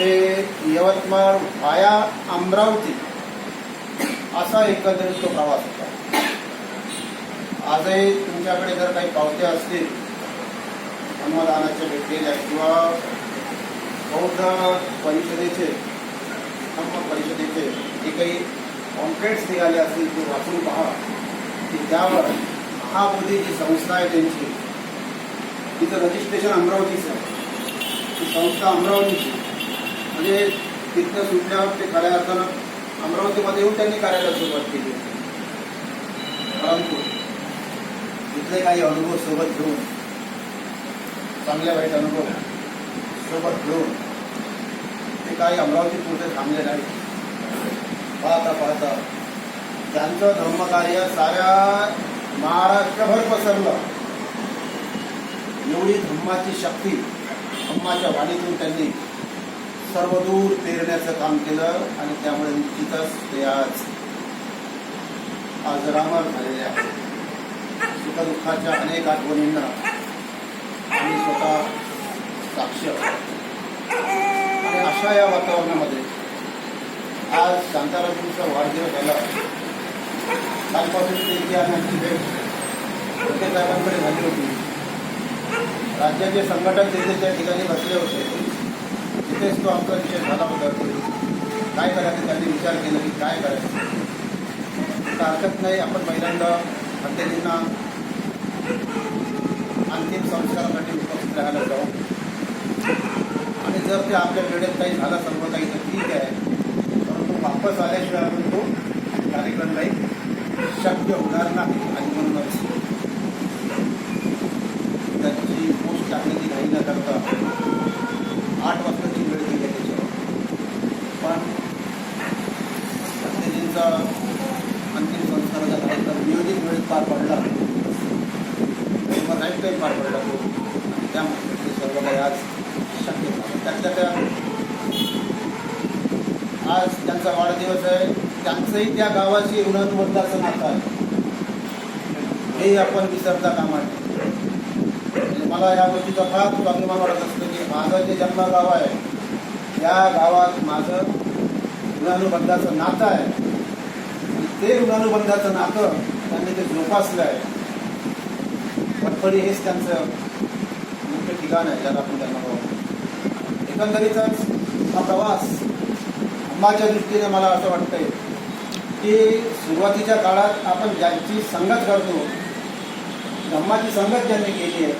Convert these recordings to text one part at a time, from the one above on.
ते यवतमाळ वाया अमरावती असा एकंदरीत तो प्रवास होता. आजही तुमच्याकडे जर काही पावत्या असतील अन्नदानाच्या भेटलेल्या किंवा बौद्ध परिषदेचे धम्म परिषदेचे जे काही कॉन्फ्रेन्स निघाले असतील ते वाचून पहा. की त्यावर महाबोधी जी संस्था आहे त्यांची तिचं रजिस्ट्रेशन अमरावतीचं आहे. ती संस्था अमरावतीची. म्हणजे तिथनं सुटल्यावर ते खऱ्या अर्थानं अमरावतीमध्ये येऊन त्यांनी कार्याला सुरुवात केली. परंतु तिथले काही अनुभव सोबत घेऊन चांगले वाईट अनुभव सोबत घेऊन ते काही अमरावती पुरते थांबले नाही पाहता पाहता त्यांचं धर्मकार्य साऱ्या महाराष्ट्रभर पसरलं एवढी धम्माची शक्ती धम्माच्या वाणीतून त्यांनी सर्वदूर पेरण्याचं काम केलं आणि त्यामुळे निश्चितच ते आज आज रामर झालेले आहेत सुखदुःखाच्या अनेक आठवणींना आम्ही स्वतः साक्ष आणि अशा या वातावरणामध्ये आज शांतारामजींचा वाढदिवस झाला. कालपासून त्यांची आणि आमची भेट प्रत्येकाकडे झाली होती. राज्याचे संघटक तिथे त्या ठिकाणी बसले होते. तिथेच तो आमचा विषय झाला होता काय करायचं त्यांनी विचार केला की काय करायचं? तर हरकत नाही आपण पहिल्यांदा हत्याजींना अंतिम संस्कारासाठी उपस्थित राहायला जाऊ. आणि जर ते आपल्या वेळेत काही झालं सर्व काही तर ठीक आहे. परंतु वापस आल्याशिवाय आपण तो कार्यक्रम काही शक्य होणार नाही आणि म्हणूनच. त्यांची पोस्ट टाकण्याची घाई न करता आठ वाजताची वेळ दिली आहे त्याच्यावर पण त्यांचा अंतिम संस्काराचा कार्यक्रम नियोजित वेळेत पार पडला. किंवा राईट टाईम पार पडला तो. त्यामुळे सर्व काही आज शक्य झालं. त्यातल्या त्या आज त्यांचा वाढदिवस आहे. त्यांचंही त्या गावाशी ऋणानुबंधाचं नातं आहे. हे आपण विसरता कामा नये. मला या गोष्टीचा फार खूप अभिमान वाटत असतो की माझं जे जन्मगाव आहे त्या गावात माझं ऋणानुबंधाचं नातं आहे. ते ऋणानुबंधाचं नातं त्यांनी ते जोपासलं आहे. वटफळी हेच त्यांचं मुख्य ठिकाण आहे ज्याला आपण त्यांना पाहू एकंदरीतच हा प्रवास अंबाच्या दृष्टीने मला असं वाटतंय की सुरुवातीच्या काळात आपण ज्यांची संगत करतो धम्माची संगत ज्यांनी केली आहे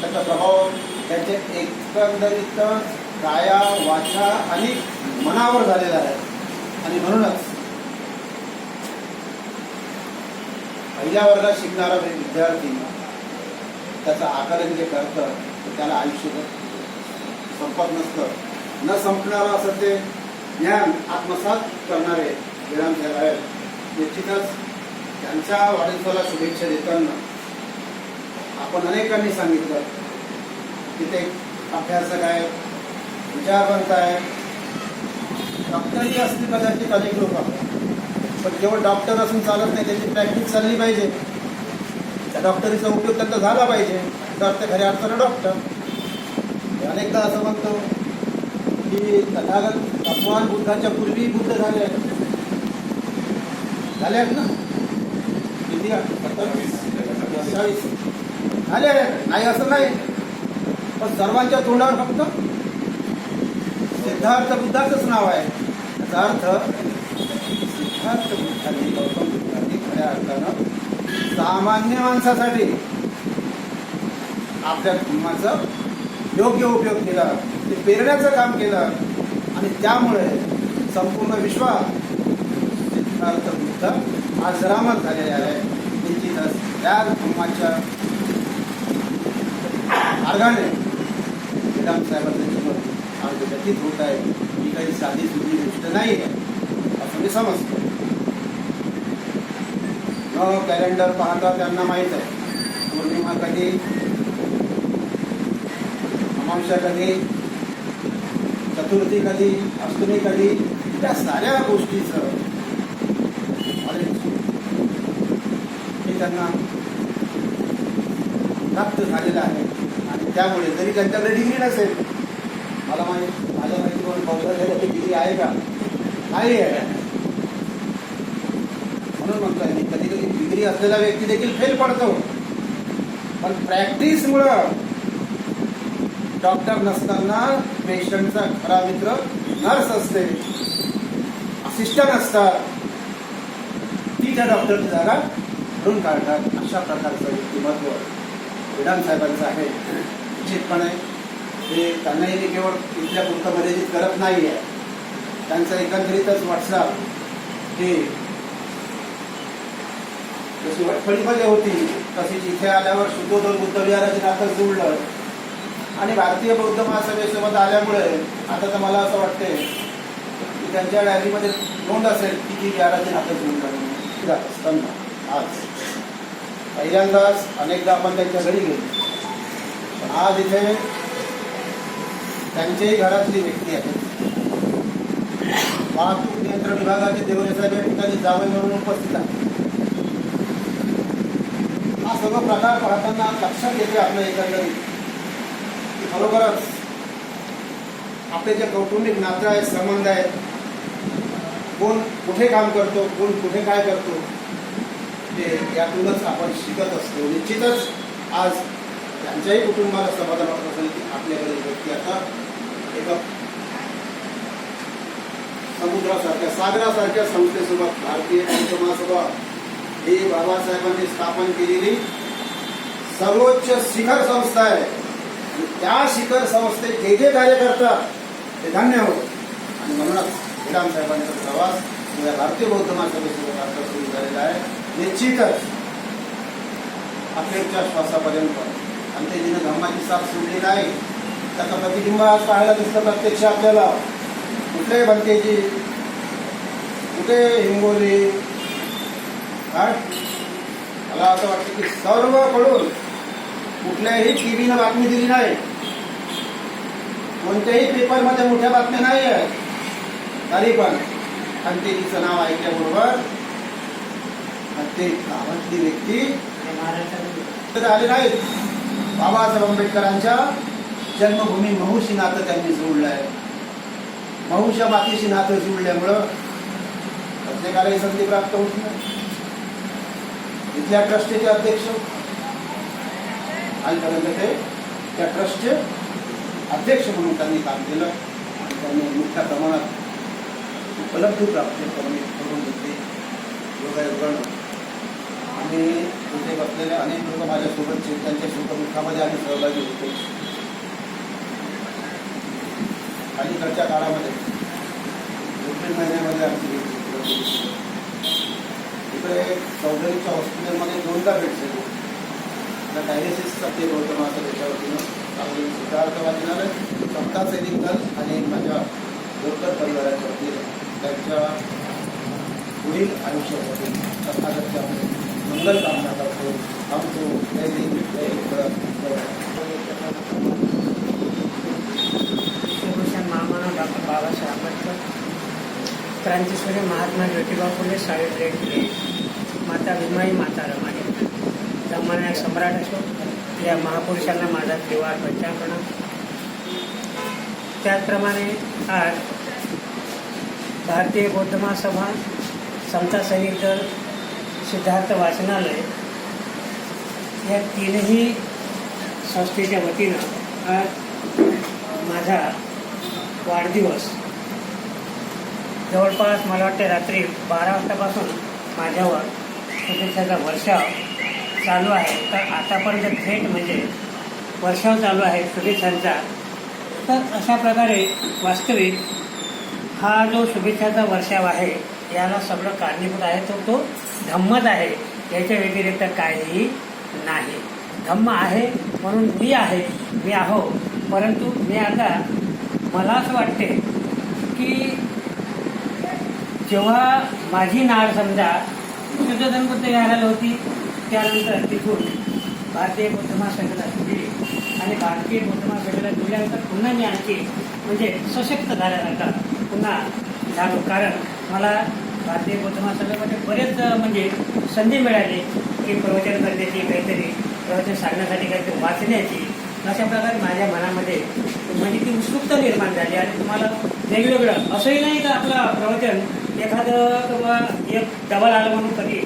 त्याचा प्रभाव त्याचे एकंदरीतच काया वाचा आणि मनावर झालेला आहे. आणि म्हणूनच पहिल्या वर्गात शिकणारा विद्यार्थी त्याचं आकलन जे करतं ते त्याला आयुष्यभर संपत नसतं. न संपणारं असं ते ज्ञान आत्मसात करणारे विराम साहेब आहेत. निश्चितच त्यांच्या वाढदिवसाला शुभेच्छा देताना आपण अनेकांनी सांगितलं की ते अभ्यासक आहेत विचारवंत आहेत. डॉक्टरही असतील कदाचित अनेक लोक. पण केवळ डॉक्टर असून चालत नाही त्याची प्रॅक्टिस चालली पाहिजे. त्या डॉक्टरीचा उपयोग त्यांचा झाला पाहिजे. तर ते खऱ्या अर्थानं डॉक्टर अनेकदा असं म्हणतो की तथागत भगवान बुद्धाच्या पूर्वी बुद्ध झाले. आहेत झाले आहेत ना? किती? अठ्ठावीस झाले नाही असं नाही. पण सर्वांच्या तोंडावर फक्त सिद्धार्थ बुद्धाचंच नाव आहे. याचा अर्थ सिद्धार्थ बुद्धाने गौतम बुद्धांनी खऱ्या अर्थानं सामान्य माणसासाठी आपल्या धर्माचा योग्य उपयोग केला ते पेरण्याचं काम केलं आणि त्यामुळे संपूर्ण विश्वात सिद्धार्थ बुद्ध आज रामच झालेले आहे. निश्चितच त्या धर्माच्या मार्गाने साहेबांचं जीवन आज व्यतीत होत आहे. ही काही साधी सुधी गोष्ट नाही आहे असं मी समजतो. कॅलेंडर पाहता त्यांना माहीत आहे. पौर्णिमा कधी? अमावस्या कधी? चतुर्थी कधी? अष्टमी कधी? त्या साऱ्या गोष्टीचं हे त्यांना प्राप्त झालेलं आहे. आणि त्यामुळे जरी त्यांच्याकडे डिग्री नसेल मला माहीत माझ्या माहिती बौद्ध डिग्री आहे का? नाही आहे. म्हणून म्हणतोय मी डिग्री असलेला व्यक्ती देखील फेल पडतो. पण प्रॅक्टिसमुळं डॉक्टर नसताना पेशंटचा खरा मित्र नर्स असते. असिस्टंट असतात. ती त्या डॉक्टरची जागा भरून काढतात. अशा प्रकारचं व्यक्तिमत्व विधानसाहेबांचं आहे. निश्चितपणे ते त्यांनाही केवळ इथल्या पुरतं मर्यादित करत नाही आहे त्यांचं एकंदरीतच व्हॉट्सअप हे जशी वटफळीमध्ये होती. तशीच इथे आल्यावर शुद्धोदन बुद्ध विहाराचे नातं जुळलं. आणि भारतीय बौद्ध महासभेसोबत आल्यामुळे आता तर मला असं वाटते की त्यांच्या डायरीमध्ये नोंद असेल की ती विहाराचे नातं जुळलं. जात असताना आज पहिल्यांदाच अनेकदा आपण त्यांच्या घरी गेलो. पण आज इथे त्यांच्याही घरातली व्यक्ती आहे वाहतूक नियंत्रण विभागाचे देवरे साहेब या ठिकाणी जावे म्हणून उपस्थित आहे सर्व प्रकार पाहताना लक्षात येते आपल्या एकंदरीत. की खरोखरच आपले जे कौटुंबिक नातं आहेत संबंध आहेत कोण कुठे काम करतो कोण कुठे काय करतो ते यातूनच आपण शिकत असतो. निश्चितच आज त्यांच्याही कुटुंबाला समाधान वाटत असेल की आपल्याकडे व्यक्ती आता एका समुद्रासारख्या सागरासारख्या संस्थेसोबत भारतीय बौद्ध ही बाबासाहेबांनी स्थापन केलेली सर्वोच्च शिखर संस्था आहे. आणि त्या शिखर संस्थेत जे जे कार्य करतात ते धन्य होत. आणि म्हणूनच श्रीराम साहेबांचा प्रवास या भारतीय बौद्ध महासभेसोबत आता सुरू झालेला आहे. निश्चितच अखेरच्या श्वासापर्यंत आणि ते जिने धम्माची साथ सोडली नाही. त्याचा प्रतिबिंब आज पाहायला दिसतं प्रत्यक्ष आपल्याला. कुठे भंकेची कुठे हिंगोली काय? मला असं वाटतं की सर्वकडून कुठल्याही टीव्हीनं बातमी दिली नाही. कोणत्याही पेपरमध्ये मोठ्या बातम्या नाही आहेत तरी पण अंतेजीचं नाव ऐकल्याबरोबर प्रत्येक गावातली व्यक्ती तर आले नाहीत. बाबासाहेब आंबेडकरांच्या जन्मभूमी महूशी नातं त्यांनी जोडलं आहे महूच्या मातीशी नातं जुळल्यामुळं प्रत्येकालाही संधी प्राप्त होत नाही. इथल्या ट्रस्टचे अध्यक्ष. आजपर्यंत ते त्या ट्रस्टचे अध्यक्ष म्हणून त्यांनी काम केलं. आणि त्यांनी मोठ्या प्रमाणात उपलब्धी प्राप्त करून करून घेतली. योगायोगानं. आणि तिथे बसलेले अनेक लोक माझ्यासोबतचे त्यांच्या मुखामध्ये आम्ही सहभागी होतो. अलीकडच्या काळामध्ये एप्रिल महिन्यामध्ये आमची इकडे चौधरीच्या हॉस्पिटलमध्ये दोनदा भेट झाली. आता डायलिसिसचा ते होतं माझं त्याच्यावरतीनं चांगली सिद्धार्थ वाचनालय समता सैनिक दल आणि माझ्या डॉक्टर परिवाराच्या वतीने त्यांच्या पुढील आयुष्यासाठी तथागतच्या मंगल कामना करतो. थांबतो. जय क्रांतीसूर्य महात्मा ज्योतिबा फुले सावित्रीबाई फुले माता भीमाई माता रमाई धर्मनायक सम्राट असो या महापुरुषांना माझा त्रिवार पंचांकण त्याचप्रमाणे आज भारतीय बौद्ध महासभा समता सैनिक दल सिद्धार्थ वाचनालय या तीनही संस्थेच्या वतीनं आज माझा वाढदिवस जवळपास मला वाटते रात्री बारा वाजतापासून माझ्यावर शुभेच्छाचा वर्षाव चालू आहे. तर आतापर्यंत थेट म्हणजे वर्षाव चालू आहे शुभेच्छांचा. तर अशा प्रकारे वास्तविक हा जो शुभेच्छाचा वर्षाव आहे याला सगळं कारणीभूत आहे. तो तो धम्मच आहे. याच्या व्यतिरिक्त काहीही नाही. धम्म आहे म्हणून मी आहे मी आहो. परंतु मी आता मला असं वाटते की जेव्हा माझी नाळ समजा शुद्धोधन बुद्ध विहाराला होती त्यानंतर तिथून भारतीय बौद्ध महासंघाला दिली. आणि भारतीय बौद्ध महासंघाला दिल्यानंतर पुन्हा मी आणखी म्हणजे सशक्त झाल्यानंतर पुन्हा झालो कारण मला भारतीय बौद्ध महासंघामध्ये बरेच म्हणजे संधी मिळाली की प्रवचन करण्याची काहीतरी प्रवचन सांगण्यासाठी काहीतरी वाचण्याची. अशा प्रकारे माझ्या मनामध्ये म्हणजे ती उत्सुकता निर्माण झाली आणि तुम्हाला वेगवेगळं असंही नाही का आपलं प्रवचन एखादं किंवा एक डबल आलं म्हणून कधी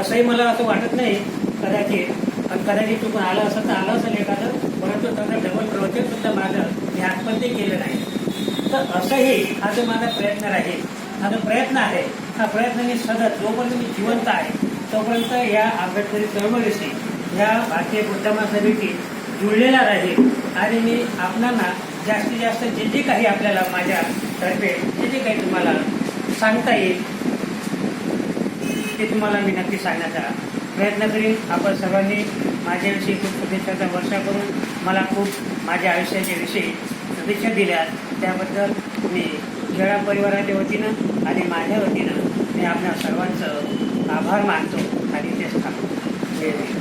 असंही मला असं वाटत नाही कदाचित. आणि कदाचित चुकून आलं असं तर आलं असेल एखादं परंतु त्याचं डबल प्रवचन सुद्धा माझं मी आजपर्यंत केलं नाही. तर असंही हा जो माझा प्रयत्न राहील हा जो प्रयत्न आहे हा प्रयत्न मी सतत जोपर्यंत मी जिवंत आहे तोपर्यंत या आंबेडकरी चळवळीशी या भारतीय बुद्धमा सभेशी जुळलेला राहील. आणि मी आपणांना जास्तीत जास्त जे जे काही आपल्याला माझ्यातर्फे जे जे काही तुम्हाला सांगता येईल. ते तुम्हाला मी नक्की सांगण्याचा प्रयत्न करीन. आपण सर्वांनी माझ्याविषयी खूप शुभेच्छाचा वर्षा करून मला खूप माझ्या आयुष्याच्या विषयी शुभेच्छा दिल्या. त्याबद्दल मी खेळा परिवाराच्या वतीनं आणि माझ्या वतीनं मी आपल्या सर्वांचं आभार मानतो आणि तेच थांबतो